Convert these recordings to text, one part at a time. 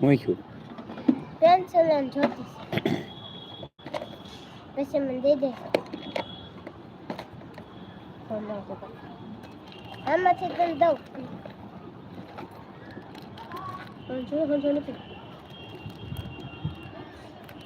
મૂક્યું પેન્સિલ અને જોતી પછી મને દઈ દે આમાંથી કરી દઉં પણ જો હજુ નથી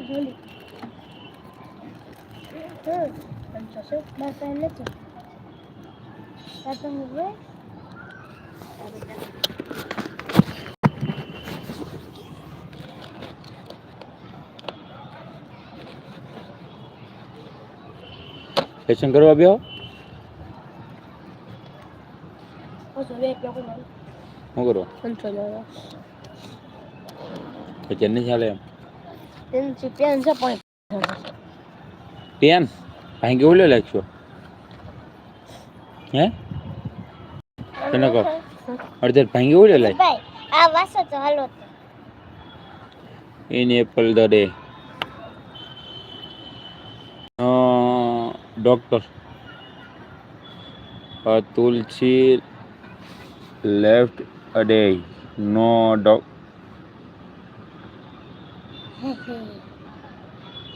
જોલી હમ પંચો શું મારા પાસે નથી આ તો હું લેસન કરવા બેહો હજુ બે લોકો મને શું કરો અત્યારે નહીં ચાલે એમ? પેન? છે પેન ભાંગી ઓલે લાગશો હે? તને કહો. અડધે ભાંગી લાગ ભાઈ આ વાસો તો હાલો તો in apple the day uh, doctor uh, tulsi left a day no doc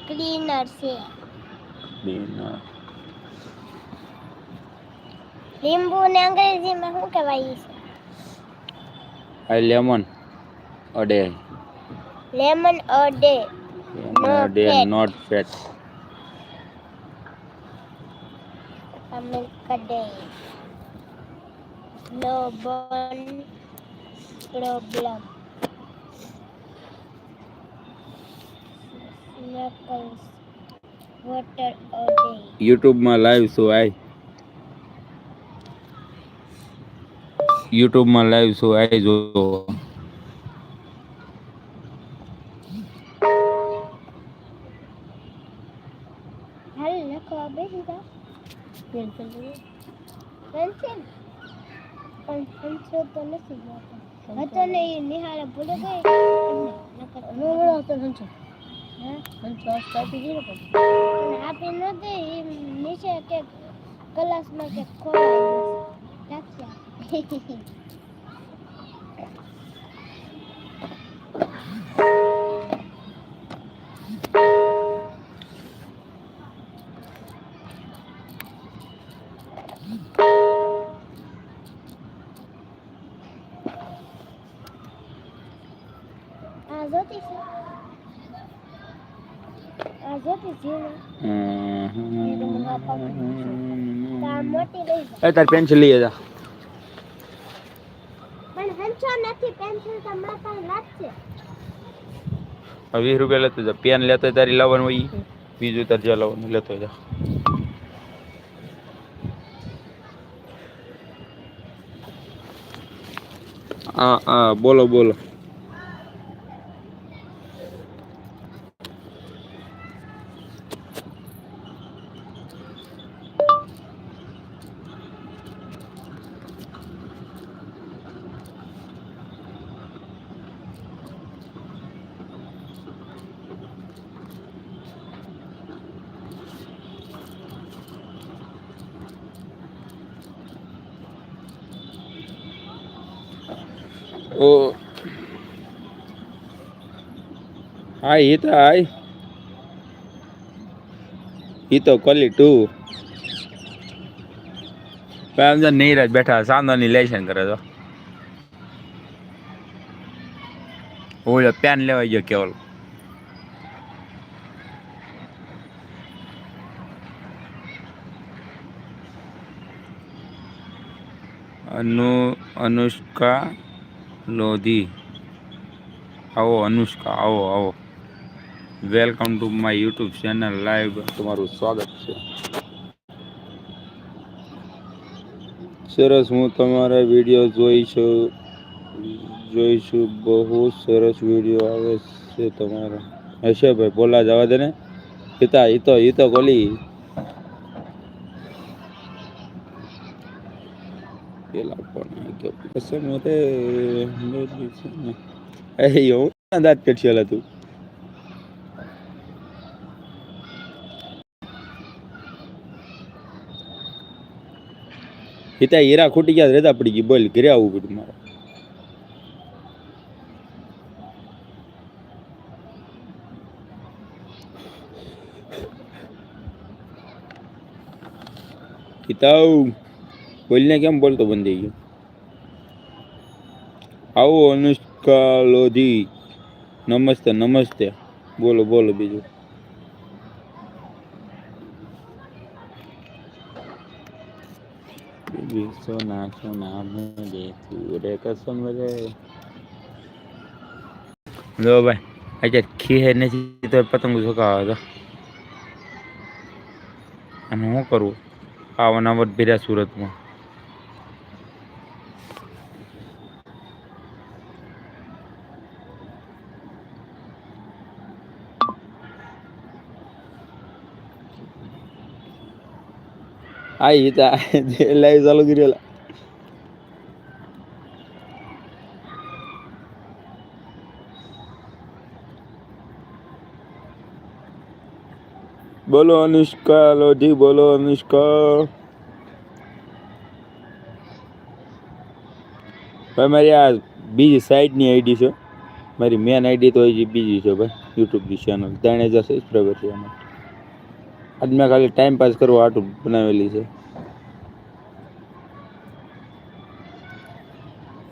cleaner છે dinner. લીંબુ ને અંગ્રેજીમાં શું કહેવાય છે a lemon a day lemon a day lemon No a day fat. not fat milk day no burn problem knuckles water a day youtube માં live show આય youtube માં live show આય જો પેન્સિલ ને નિહાળે ભૂલી ગઈ નકર હતો સંચો સંચો આપી દીધો પણ એ નીચે કે કલાસમાં કે ખોવાઈ ગયું એ તાર પેન્સિલ લઈ જા વીસ રૂપિયા લેતો જા. પેન લેતો તારી લાવવાનું હોય. બીજું તાર જ્યાં લાવવાનું લેતો જા. હા હા બોલો બોલો. ઓ. હા એ તો હાય. એ તો કોલી ટુ. અંદર નીરજ બેઠા સાંદોની લેશન કરે તો ઓલો પેન લેવા ગયો કેવલ અનુ, અનુષ્કા લોધી આવો અનુષ્કા, આવો આવો. Welcome to my YouTube channel live. તમારું સ્વાગત છે. સરસ, હું તમારા વીડિયો જોઈ છું. જોઈશું બહુ સરસ વીડિયો આવે છે તમારા. હશે ભાઈ બોલા, જવા દે ને. હિતા હિતો હિતો બોલી પેલા પણ કે પસંદ હોતે એવું દાંત કટશેલા તું હિતા હીરા ખૂટી ગયા રેતા પડી ગઈ. બોલ, ઘરે આવું પડ્યું મારે. પિતાઉ બોલને કેમ બોલતો બંધ થઈ ગયો? આવો અનુષ્કા લોધી નમસ્તે નમસ્તે. બોલો બોલો બીજું. સોના સોના કસમ રે લો ભાઈ અત્યારે ખીહે નથી તો પતંગ ચગાવે તો અને શું કરવું આવા ભીર્યા સુરતમાં. આ તા લાઈવ ચાલુ કરેલા બોલો અનુષ્કા, લોધી, બોલો અનુષ્કા. ભાઈ, મારી આ બીજી સાઈડની આઈડી છે. મારી મેન આઈડી તો હજી બીજી છે ભાઈ યુટ્યુબની ચેનલ ત્રણે હજાર સબસ્ક્રાઈબર છે એમાં આજ મેં ખાલી ટાઈમ પાસ કરવા હાટું બનાવેલી છે.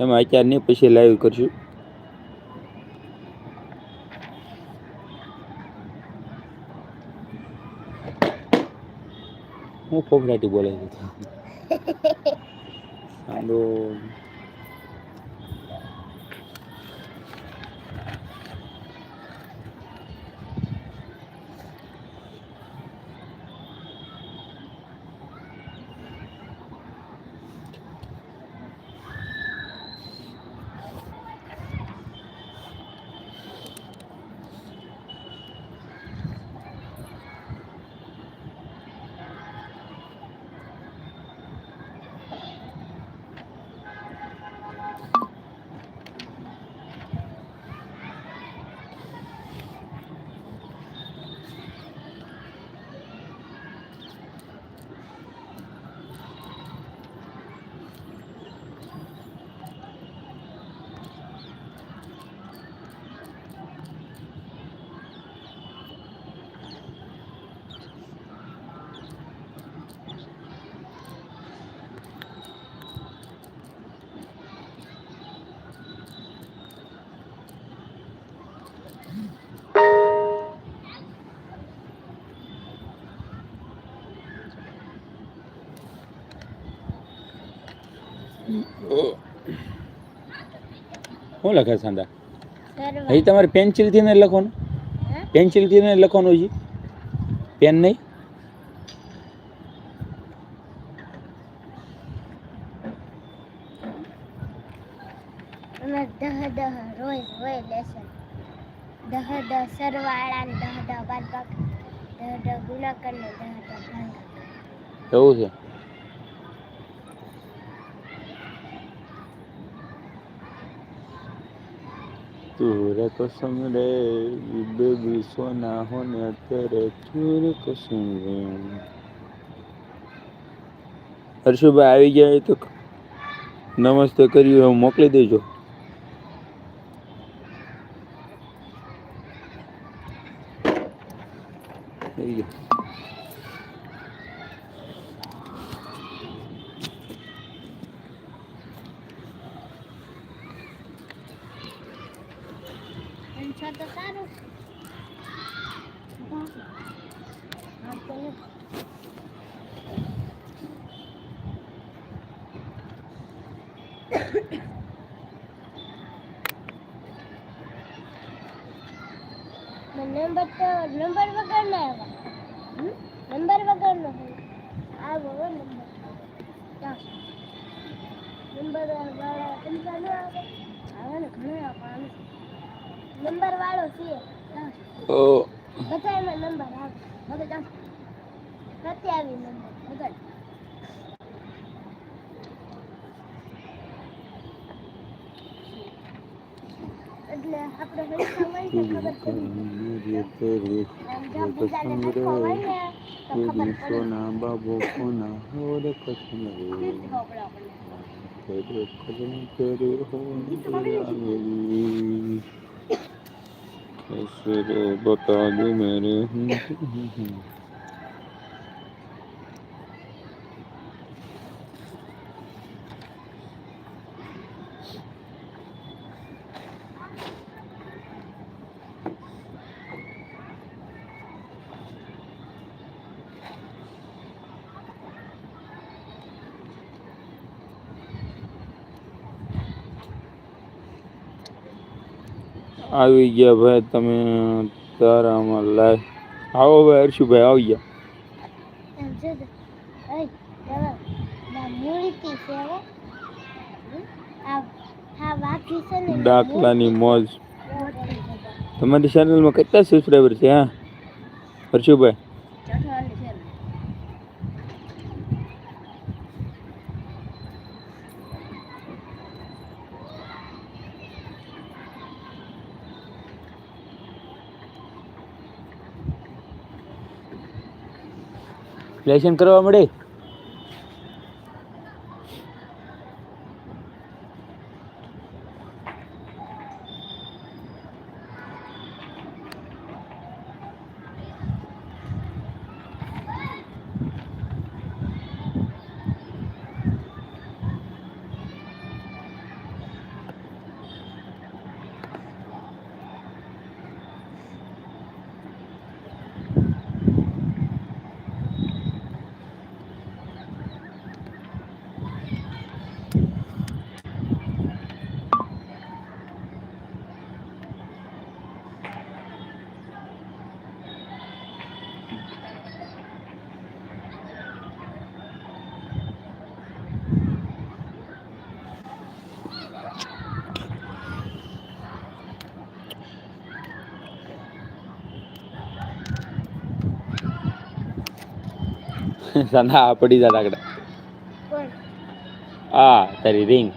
એમાં અત્યારે નહીં પછી લાઈવ કરશું. હું ફોફડાટી બોલાવી છે સાંડો શું લખે સાંધા? હજી તમારે પેન્સિલથી ને લખવાનું? પેન્સિલથી ને લખવાનું હજી? પેન નહીં? દહ દહ રોજ હોય લેસન દહ દહ સરવાળા ને દહ દહ બાદબાક. દહ દહ ગુણાકાર ને દહ દહ ભાગાકાર એવું છે? તુરે કસમ રે બેબી સોના હોને અત્યારે તુરે કસમ રે હર્ષુભાઈ આવી ગયા તો નમસ્તે કર્યું હું મોકલી દેજો થઈ ગયું અને છો તો સારું હા તો લે. નંબર તો નંબર વગર ના આવ્યા આપણે પૈસા હોય ને ખબર પડી આમ જો બીજાને હરખો હોય ને તો ખબર પડી સોના બાબો કોના હોરે કસમ રે ખબર આપણને તેરે કસમ તેરે હોરે આવેલી આવી ગયા ભાઈ તમે તારામાં લાય. આવો ભાઈ હર્ષુભાઈ આવી ગયા. ડાકલાની મોજ. તમારી ચેનલમાં કેટલા સબસ્ક્રાઈબર છે હા? હર્ષુભાઈ ચઠાલી છે ને. લેશન કરવા મળે? સંધા પડી જા લાકડા આ તારી રિંગ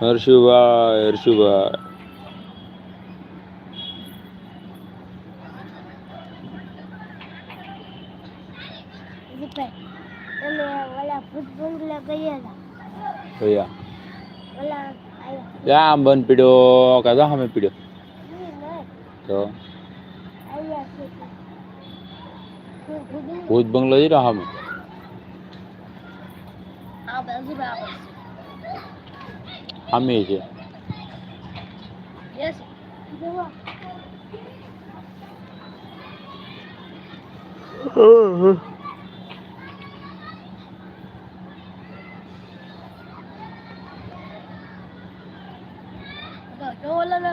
હર્ષુભાઈ હર્ષુભાઈ. ગયા ક્યાં બંધ પીડ્યો કાદા સામે પીડ્યો. હું ભૂત બંગલો જઈ રહ્યો અમે અમે છે.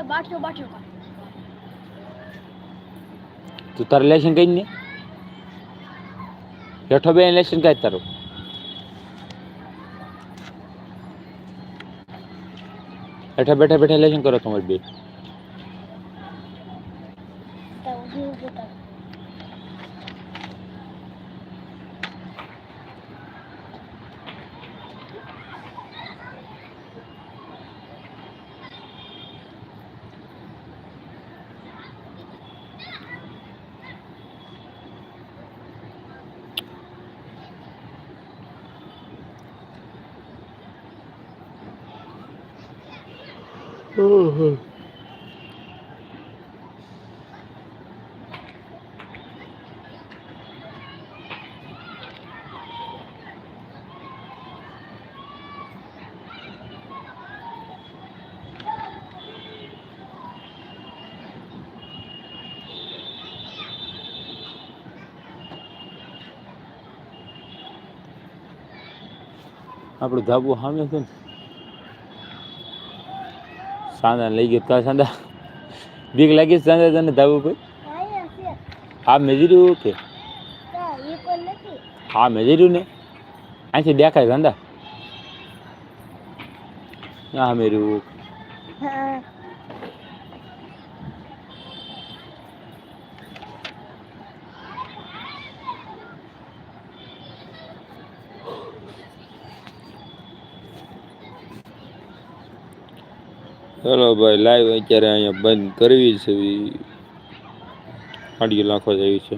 બાટલો બાટલો તું તારે લેશન કઈ ને? હેઠો બે લેશન કઈ તારું? હેઠા બેઠા બેઠા લેશન કરો તમારે બે તો ઊભી ઊભી કર આપણું ધાબુ સામે છે ને? સાંદા લઈ ગયો ત્યાં સાંધા. બીક લાગી સાંધા તને ધાબુ પર હા મેજર્યું કે કોઈ હા મેજર્યું ને? અહીંથી દેખાય સાંધા. હા મેર્યું ચલો ભાઈ લાઈવ અત્યારે અહીંયા બંધ કરવી છે. આડિયો લાખો જેવી છે.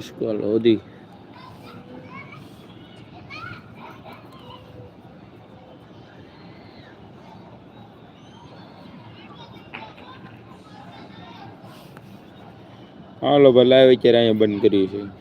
મુશ્કેલ હોધી હાલો ભાઈ લાઈવ અત્યારે અહીંયા બંધ કર્યું છે.